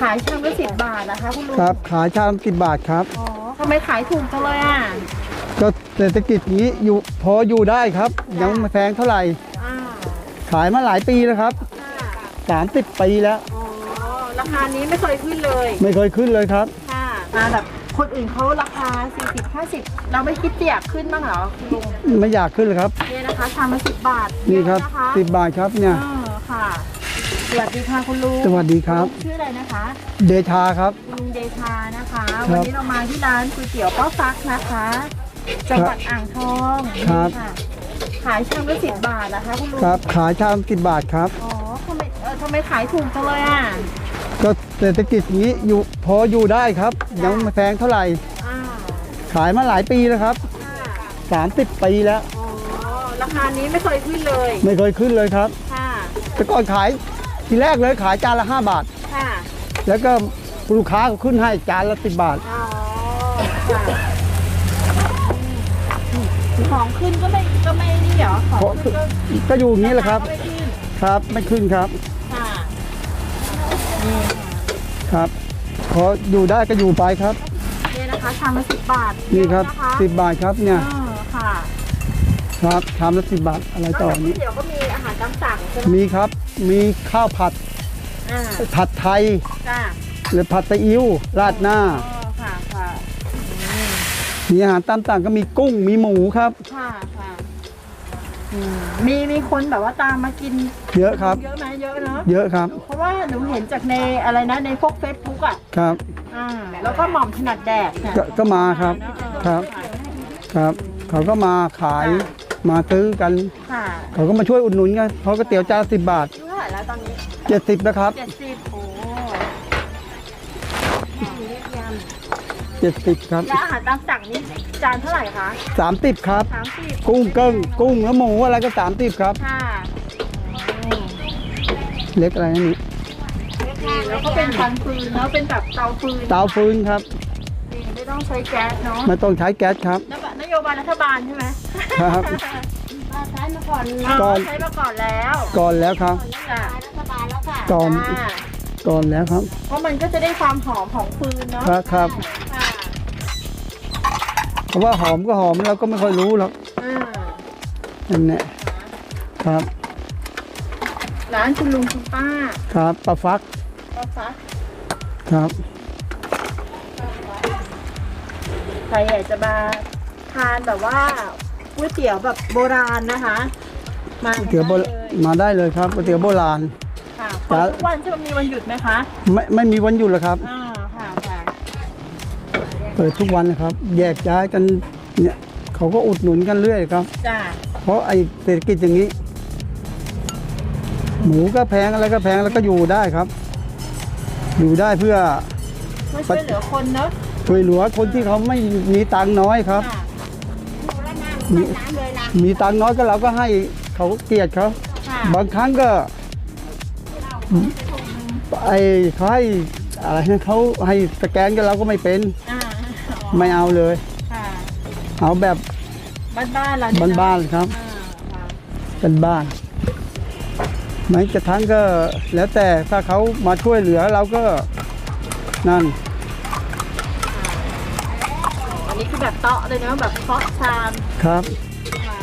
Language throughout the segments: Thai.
ขายชามละสิบบาทนะคะคุณลุงครับขายชามสิบบาทครับอ๋อทำไมขายถูกจังเลยอะก็เศรษฐกิจนี้อยู่พออยู่ได้ครับ ยังไม่แพงเท่าไหร่อ่าขายมาหลายปีแล้วครับค่ะ30ปีแล้ว อ๋อราคานี้ไม่เคยขึ้นเลย ไม่เคยขึ้นเลยครับ ค่ะมาแบบคนอื่นเขาราคา 40 50 เราไม่คิดจะอยากขึ้นบ้างเหรอคุณลุงไม่อยากขึ้นเลยครับ เนี่ยนะคะชามละสิบบาทนี่ครับเยอะนะคะสิบบาทครับเนี่ย เออค่ะ สวัสดีค่ะคุณลุงสวัสดีครับ ณลุงชื่ออะไรนะคะ เดชาครับ คุณลุงเดชานะคะครัวันบนี้เรามาที่ร้านก๋วยเตี๋ยวป้าฟักนะคะจังหวัดอ่างทองครับ นี่ะขายชามละสิบบาทนะคะ คุณลุงครับ ขายชามสิบบาทครับ อ๋อทำไมเออทำไมขายถูกจังเลยอะก็เศรษฐกิจนี้อยู่พออยู่ได้ครับ ยังไม่แพงเท่าไหร่ อ่าขายมาหลายปีแล้วครับค่ะ30ปีแล้ว อ๋อราคานี้ไม่เคยขึ้นเลยไม่เคยขึ้นเลยครับ ค่ะแต่ก่อนขาย ทีแรกเลยขายจานละ 5 บาท ค่ะแล้วก็ลูกค้าก็ขึ้นให้จานละ10บาท อ๋อค่ะของขึ้นก็ไม่ก็ไม่นี่เหรอของขึ้นก็ก็อยู่อย่างนี้แหละครับ ก็ไม่ขึ้นครับ ไม่ขึ้นครับ ค่ะนี่ค่ะ ครับพออยู่ได้ก็อยู่ไปครับนี่นะคะชามละสิบบาทนี่ครับเยอะนะคะ10 บาทครับเนี่ย เออค่ะ ครับชามละ10บาทอะไรนอกต่อจากก๋วยนี้เตี๋ยวก็มีอาหารตามสั่งใช่ไหมมีครับ มีข้าวผัด อ่าผัดไทย จ้าหรือผัดซีอิ๊วราดหน้า อ๋อค่ะค่ะมีอาหารตามสั่งก็มีกุ้ง มีหมูครับ ค่ะค่ะอืมมีมีคนแบบว่าตามมากินเยอะครับ เยอะไหมเยอะเนาะเยอะครับ เพราะว่าหนูเห็นจากในอะไรนะในพวกเฟซบุ๊กอะครับ อ่าแล้วก็หม่อมถนัดแดกเนี่ยก็ก็มาครับ ครับ ครับ เขาก็มาขาย มาซื้อกันค่ะเขาก็มาช่วยอุดหนุนกันเพราะก๋วยเตี๋ยวจานสิบบาทเท่าไหร่แล้วตอนนี้เจ็ดสิบนะครับเจ็ดสิบโอ้เจ็ดสิบครับแล้วอาหารตามสั่งนี่จานเท่าไหร่คะสามสิบครับ สามสิบกุ้งเกิ้งกุ้งแล้วหมูอะไรก็สามสิบครับ ค่ะอืมเล็กอะไรนะนี่แล้วก็เป็นฟันฟืนเนาะเป็นแบบเตาฟืนเตาฟืนครับนี่ไม่ต้องใช้แก๊สเนาะไม่ต้องใช้แก๊สครับนโยบายน โยบายรัฐบาลใช่ไหมครับใช้มาก่อนก่อน ใช้มาก่อนแล้วก่อนแล้วครับ จ้ะรัฐบาลแล้วค่ะ ก่อนจ้ะก่อนแล้วครับ เพราะมันก็จะได้ความหอมของฟืนเนาะครับครับ ค่ะเพราะว่าหอมก็หอมเราก็ไม่ค่อยรู้หรอกอ่านั่นแหละครับ ร้านคุณลุงคุณป้าครับปลาฟักป้าฟักครับ ใครอยากจะมา ทานแบบว่าก๋วยเตี๋ยวแบบโบราณนะคะ มาก๋วยเตี๋ยวโบได้ราณเลยมาได้เลยครับก๋วยเตี๋ยวโบราณค่ะเปิดทุกวันใช่ไหมมีวันหยุดไหมคะ ไม่ไม่มีวันหยุดหรอกครับอ่าค่ะค่ะเปิดทุกวันนะครับ แยกย้ายกันเนี่ยเขาก็อุดหนุนกันเรื่อยครับจ้าเพราะไอ้เศรษฐกิจอย่างนี้ หมูก็แพงอะไรก็แพงแล้วก็อยู่ได้ครับ อยู่ได้เพื่อมาช่วยเหลือคนเนอะช่วยเหลือคนที่เขาไม่มีตังค์น้อยครับ ค่ะ มีมีตังค์น้อยก็เราก็ให้เขาเกลียดเขาค่ะบางครั้งก็ไอ้เขาให้อะไรนะเขาให้สแกนก็เราก็ไม่เป็นอ่าไม่เอาเลย ค่ะเอาแบบบ้านๆเราเนี่ยเอะบ้านๆครับ อ่าค่ะเป็นบ้านแม้กระทั่งก็แล้วแต่ถ้าเขามาช่วยเหลือเราก็นั่น แบบเตาะเลยเนอะแบบเคาะชามครับค่ะ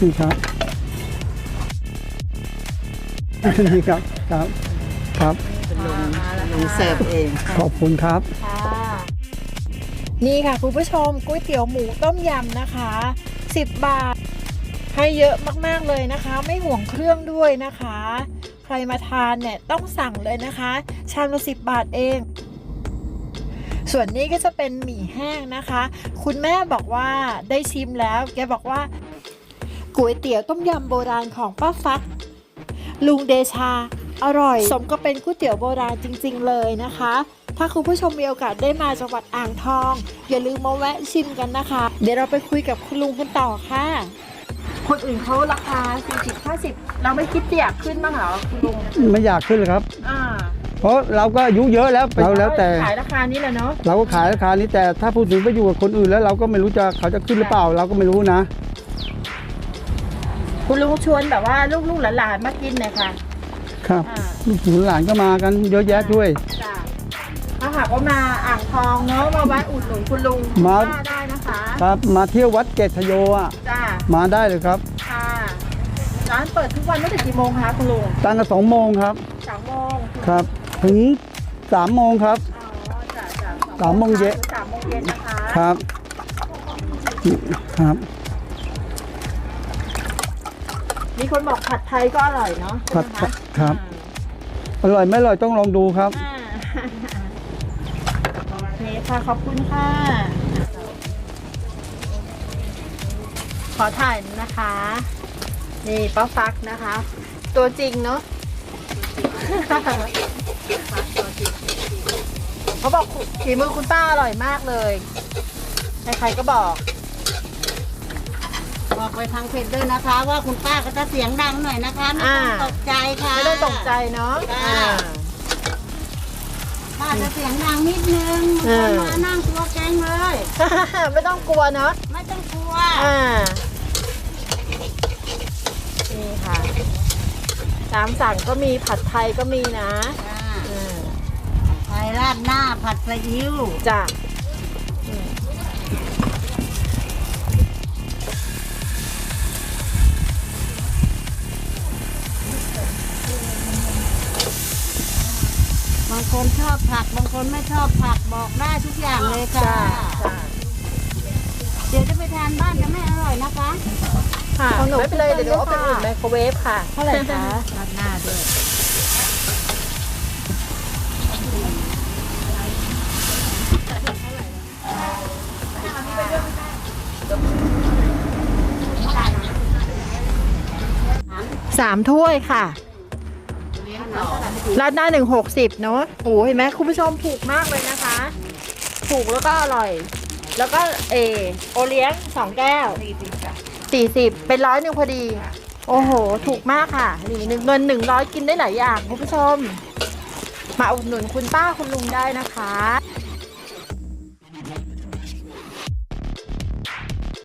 นี่ครับนี่ครับครับครับมาแล้วลุงเสิร์ฟเองขอบคุณครับค่ะนี่ค่ะคุณผู้ชมก๋วยเตี๋ยวหมูต้มยำนะคะ 10 บาท ให้เยอะมากๆเลยนะคะ ไม่ห่วงเครื่องด้วยนะคะ ใครมาทานเนี่ยต้องสั่งเลยนะคะ ชามละสิบบาทเอง ส่วนนี้ก็จะเป็นหมี่แห้งนะคะ คุณแม่บอกว่าได้ชิมแล้ว แกบอกว่าก๋วยเตี๋ยวต้มยำโบราณของป้าฟัก ลุงเดชา อร่อย สมก็เป็นก๋วยเตี๋ยวโบราณจริง ๆ เลยนะคะ ถ้าคุณผู้ชมมีโอกาสได้มาจังหวัดอ่างทอง อย่าลืมมาแวะชิมกันนะคะ เดี๋ยวเราไปคุยกับคุณลุงกันต่อค่ะ คนอื่นเขาราคา 40 50 เราไม่คิดจะอยากขึ้นบ้างเหรอคุณลุง ไม่อยากขึ้นเลยครับ อ่า เพราะเราก็อายุเยอะแล้วเราแล้วแต่ขายราคานี้แหละเนาะเราก็ขายราคานี้แต่ถ้าพูดถึงไปอยู่กับคนอื่นแล้วเราก็ไม่รู้จะเขาจะขึ้นหรือเปล่า เราก็ไม่รู้นะ คุณลุงชวนแบบว่าลูกๆหลานๆมากินหน่อยค่ะครับอ่าลูกหลานหลานก็มากันเยอะแยะด้วยจ้ะถ้าหากว่ามาอ่างทองเนาะมาแวะอุดหนุนคุณลุงมาป้ได้นะคะครับมาเที่ยววัดเกตชโยอะจ้ามาได้เลยครับค่ะร้านเปิดทุกวันตั้งแต่กี่โมงคะคุณลุงตั้งแต่สองโมงครับสามโมงครับ ถึงสามโมงครับ อ๋อจ้ะจ้ะสามโมงเย็นถึสามโมงเย็นนะคะครับครับ มีคนบอกผัดไทยก็อร่อยเนาะผัดใช่ไหมะครับ อร่อยไม่อร่อยต้องลองดูครับ อ่าโอเคค่ะขอบคุณค่ะ ขอถ่ายนะคะ นี่ป้าฟักนะคะ ตัวจริงเนาะ เขาบอกฝีมือคุณป้าอร่อยมากเลย ใครๆก็บอก บอกไปทางเพจด้วยนะคะ ว่าคุณป้าก็จะเสียงดังหน่อยนะคะไม่ต้องอ่าตกใจค่ะ ไม่ต้องตกใจเนาะจ้าอ่า ป้าจะเสียงดังนิดนึงเออคนมานั่งตัวแกงเลย ไม่ต้องกลัวเนาะไม่ต้องกลัวอ่านี่ค่ะตามสั่งก็มีผัดไทยก็มีนะ จ้าอืม ไทยราดหน้าผัดซีอิ๊วจ้ะอืมบางคนชอบผัก บางคนไม่ชอบผักบอกได้ทุกอย่างเลยค่ะจ้ะจ้ะเดี๋ยวจะไปทานบ้านจะไม่อร่อยนะคะ ค่ะเอาหนูไม่เป็นไร เดี๋ยวเดี๋ยวเอาไปค่ะอุ่นไมโครเวฟค่ะ เท่าไหร่คะ ราดหน้าด้วย สามถ้วยค่ะร้าดหน้าหนึ่งหกสิบเนาะโอ้เห็นไหมคุณผู้ชมถูกมากเลยนะคะ ถูกแล้วก็อร่อย แล้วก็เออโอเลี้ยงสองแก้วสี่สิบเป็นร้อยหนึ่งพอดี โอ้โห ถูกมากค่ะหนึ่งเงินหนึ่งร้อยกินได้หลายอย่างคุณผู้ชม มาอุดหนุนคุณป้าคุณลุงได้นะคะ